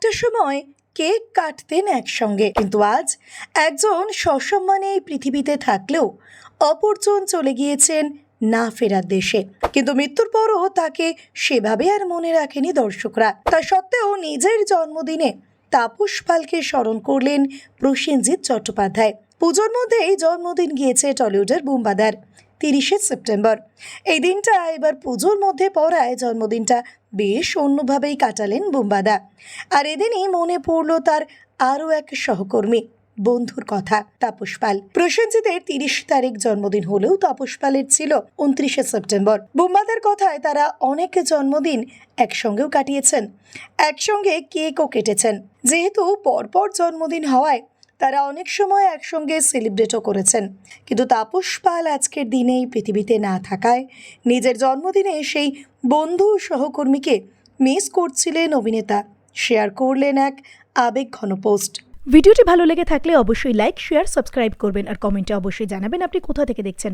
একটা সময় কেক কাটতেন একসঙ্গে। কিন্তু আজ একজন সসম্মানে এই পৃথিবীতে থাকলেও অপরজন চলে গিয়েছেন না ফেরার দেশে। কিন্তু মৃত্যুর পরও তাকে সেভাবে আর মনে রাখেনি দর্শকরা। তা সত্ত্বেও নিজের জন্মদিনে তাপস পালকে স্মরণ করলেন প্রসেনজিৎ চট্টোপাধ্যায়। পুজোর মধ্যেই জন্মদিন গিয়েছে টলিউডের বুম্বাদার। তিরিশে সেপ্টেম্বর। এই দিনটা এবার পুজোর মধ্যে পড়ায়, জন্মদিনটা বেশ অন্যভাবেই কাটালেন বুম্বাদা। আর এদিনই মনে পড়ল তার আরও এক সহকর্মী, বন্ধুর কথা, তাপস পাল। প্রসেনজিতের তিরিশ তারিখ জন্মদিন হলেও তাপস পালের ছিল উনত্রিশে সেপ্টেম্বর। বুম্বাদের কথায় তারা অনেক জন্মদিন একসঙ্গেও কাটিয়েছেন। একসঙ্গে কেকও কেটেছেন। যেহেতু পরপর জন্মদিন হওয়ায় তারা অনেক সময় একসঙ্গে সেলিব্রেটও করেছেন। কিন্তু তাপস পাল আজকের দিনে পৃথিবীতে না থাকায় নিজের জন্মদিনে সেই বন্ধু সহকর্মীকে মিস করছিলেন অভিনেতা। শেয়ার করলেন এক আবেগ ঘন পোস্ট ভিডিওটি ভালো লেগে থাকলে অবশ্যই লাইক শেয়ার সাবস্ক্রাইব করবেন আর কমেন্টে অবশ্যই জানাবেন আপনি কোথা থেকে দেখছেন।